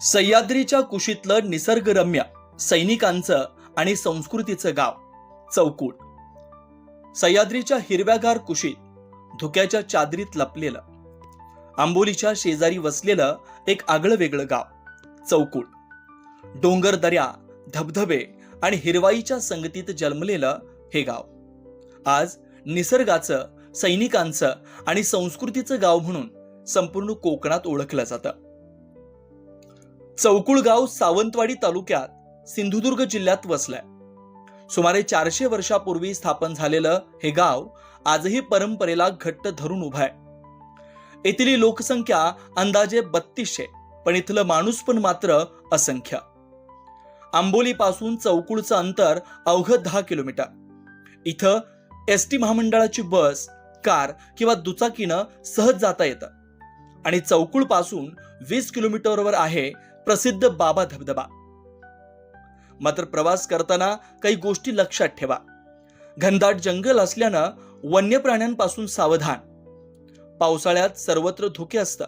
सह्याद्रीच्या कुशीतलं निसर्गरम्य सैनिकांचं आणि संस्कृतीचं गाव चौकूट. सह्याद्रीच्या हिरव्यागार कुशीत धुक्याच्या चादरीत लपलेलं आंबोलीच्या शेजारी वसलेलं एक आगळं वेगळं गाव चौकूट. डोंगर दऱ्या धबधबे आणि हिरवाईच्या संगतीत जन्मलेलं हे गाव. आज निसर्गाचं सैनिकांचं आणि संस्कृतीचं गाव म्हणून संपूर्ण कोकणात ओळखलं जातं. चौकुळ गाव सावंतवाडी तालुक्यात सिंधुदुर्ग जिल्ह्यात वसलंय. सुमारे चारशे वर्षापूर्वी स्थापन झालेलं हे गाव आजही परंपरेला घट्ट धरून उभं आहे. येथील लोकसंख्या अंदाजे बत्तीसशे पण इथलं माणूस पण मात्र असंख्य. आंबोलीपासून चौकुळचं अंतर अवघं दहा किलोमीटर. इथं एस टी महामंडळाची बस कार किंवा दुचाकीनं सहज जाता येतं. आणि चौकुळपासून वीस किलोमीटरवर आहे प्रसिद्ध बाबा धबधबा. मात्र प्रवास करताना काही गोष्टी लक्षात ठेवा. घनदाट जंगल असल्यानं वन्य प्राण्यांपासून सावधान. पावसाळ्यात सर्वत्र धुके असतं.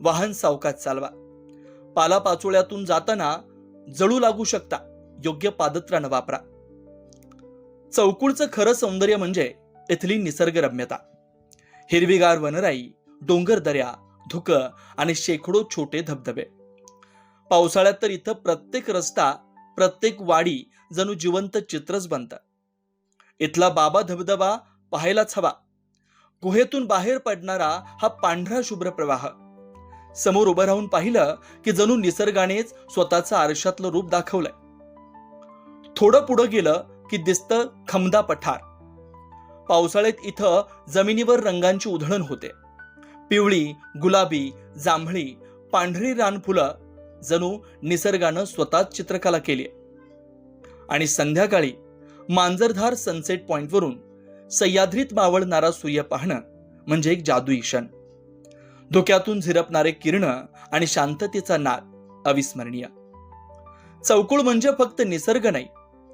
वाहन सावकाश चालवा. पालापाचोळ्यातून जाताना जळू लागू शकता. योग्य पादत्राणं वापरा. चौकुळचं खरं सौंदर्य म्हणजे इथली निसर्गरम्यता. हिरवीगार वनराई डोंगर दऱ्या धुकं आणि शेकडो छोटे धबधबे. पावसाळ्यात तर इथं प्रत्येक रस्ता प्रत्येक वाडी जणू जिवंत चित्रच बनतं. इथला बाबा धबधबा पाहायलाच हवा. गुहेतून बाहेर पडणारा हा पांढरा शुभ्र प्रवाह. समोर उभं राहून पाहिलं की जणू निसर्गानेच स्वतःचं आरशातलं रूप दाखवलंय. थोडं पुढं गेलं की दिसतं खमदा पठार. पावसाळ्यात इथं जमिनीवर रंगांची उधळण होते. पिवळी गुलाबी जांभळी पांढरी रानफुलं जणू निसर्गानं स्वतःच चित्रकला केली आणि संध्याकाळी मांजरधार सनसेट पॉइंटवरून सह्याद्रीत मावळणारा सूर्य पाहणं म्हणजे एक जादुई क्षण. धोक्यातून झिरपणारे किरण आणि शांततेचा नाद अविस्मरणीय. चौकुळ म्हणजे फक्त निसर्ग नाही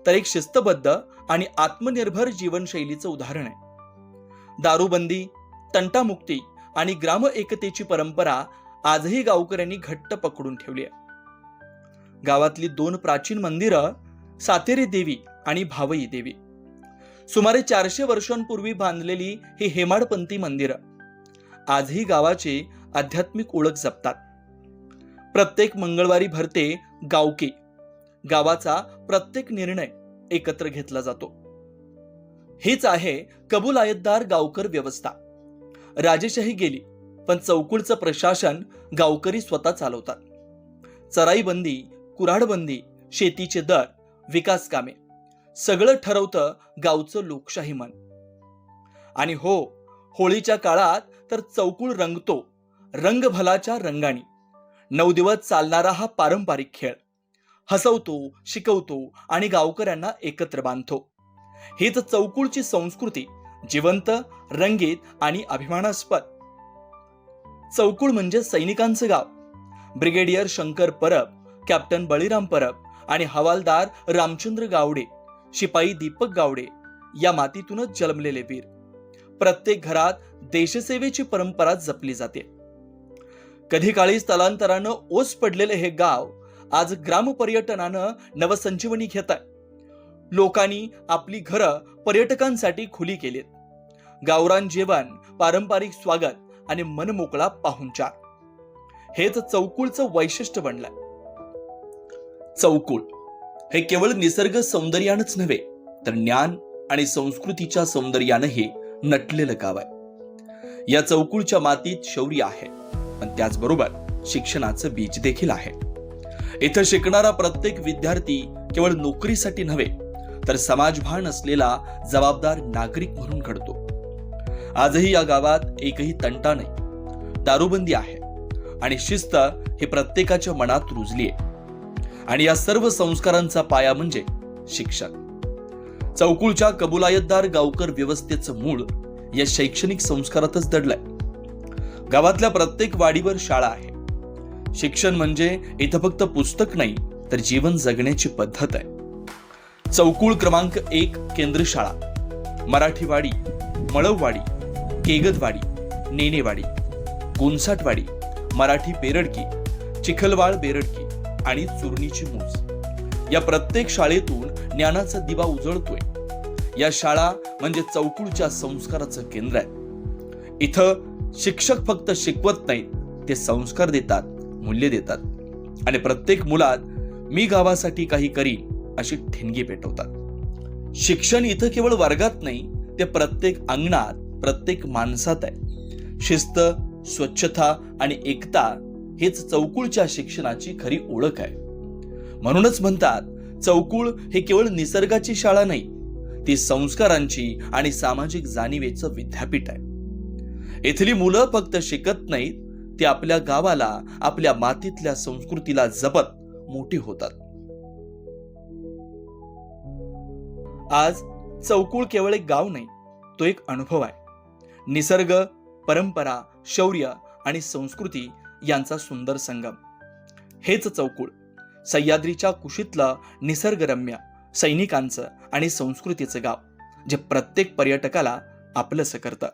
तर एक शिस्तबद्ध आणि आत्मनिर्भर जीवनशैलीचं उदाहरण आहे. दारूबंदी तंटामुक्ती आणि ग्राम एकतेची परंपरा आजही गावकऱ्यांनी घट्ट पकडून ठेवली आहे. गावातली दोन प्राचीन मंदिरं सातेरी देवी आणि भावई देवी. सुमारे चारशे वर्षांपूर्वी बांधलेली ही हेमाडपंथी मंदिरं आजही गावाची आध्यात्मिक ओळख जपतात. प्रत्येक मंगळवारी भरते गावकी. गावाचा प्रत्येक निर्णय एकत्र घेतला जातो. हीच आहे कबुलायतदार गावकर व्यवस्था. राजेशाही गेली पण चौकुळचं प्रशासन गावकरी स्वतः चालवतात. चराईबंदी कुऱ्हाडबंदी शेतीचे दर विकास कामे सगळं ठरवतं गावचं लोकशाही मन. आणि हो होळीच्या काळात तर चौकुळ रंगतो रंगभलाच्या रंगानी नऊ दिवस चालणारा हा पारंपरिक खेळ. हसवतो शिकवतो आणि गावकऱ्यांना एकत्र बांधतो. हीच चौकुळची संस्कृती जिवंत रंगीत आणि अभिमानास्पद. चौकुळ म्हणजे सैनिकांचं गाव. ब्रिगेडियर शंकर परब कॅप्टन बळीराम परब आणि हवालदार रामचंद्र गावडे शिपाई दीपक गावडे या मातीतूनच जन्मलेले वीर. प्रत्येक घरात देशसेवेची परंपरा जपली जाते. कधी काळी स्थलांतरानं ओस पडलेले हे गाव आज ग्रामपर्यटनानं नवसंजीवनी घेत आहे लोकांनी आपली घरं पर्यटकांसाठी खुली केलीत. गावरान जेवण पारंपरिक स्वागत आणि मनमोकळा पाहुणचार. हेच चौकुळचं वैशिष्ट्य बनलंय. चौकुळ हे केवळ निसर्ग सौंदर्यानंच नव्हे तर ज्ञान आणि संस्कृतीच्या सौंदर्यानंही नटलेलं गाव आहे. या चौकुळच्या मातीत शौर्य आहे पण त्याचबरोबर शिक्षणाचं बीज देखील आहे. इथं शिकणारा प्रत्येक विद्यार्थी केवळ नोकरीसाठी नव्हे तर समाजभान असलेला जबाबदार नागरिक म्हणून घडतो. आजही या गावात एकही तंटा नाही. दारूबंदी आहे आणि शिस्त हे प्रत्येकाच्या मनात रुजली आहे आणि या सर्व संस्कारांचा पाया म्हणजे शिक्षण. चौकुळच्या कबुलायतदार गावकर व्यवस्थेचं मूळ या शैक्षणिक संस्कारातच दडलंय. गावातल्या प्रत्येक वाडीवर शाळा आहे. शिक्षण म्हणजे इथं फक्त पुस्तक नाही तर जीवन जगण्याची पद्धत आहे. चौकुळ क्रमांक एक केंद्र शाळा. मराठीवाडी मळववाडी केगदवाडी नेनेवाडी. गुंसाटवाडी मराठी बेरडकी चिखलवाळ बेरडकी. आणि चुरणीची मूस. या प्रत्येक शाळेतून ज्ञानाचा दिवा उजळतोय. या शाळा म्हणजे चौकुळच्या संस्काराचं केंद्र आहे इथं शिक्षक फक्त शिकवत नाहीत ते संस्कार देतात मूल्य देतात. आणि प्रत्येक मुलात मी गावासाठी काही करीन अशी ठिणगी पेटवतात. शिक्षण इथं केवळ वर्गात नाही ते प्रत्येक अंगणात प्रत्येक माणसात आहे. शिस्त स्वच्छता आणि एकता हेच चौकुळच्या शिक्षणाची खरी ओळख आहे. म्हणूनच म्हणतात चौकुळ हे केवळ निसर्गाची शाळा नाही ती संस्कारांची आणि सामाजिक जाणीवेचं विद्यापीठ आहे. इथली मुलं फक्त शिकत नाहीत ते आपल्या गावाला आपल्या मातीतल्या संस्कृतीला जपत मोठी होतात. आज चौकुळ केवळ एक गाव नाही तो एक अनुभव आहे. निसर्ग परंपरा शौर्य आणि संस्कृती यांचा सुंदर संगम. हेच चौकुळ. सह्याद्रीच्या कुशीतलं निसर्गरम्य सैनिकांचं आणि संस्कृतीचं गाव जे प्रत्येक पर्यटकाला आपलंसं करतं.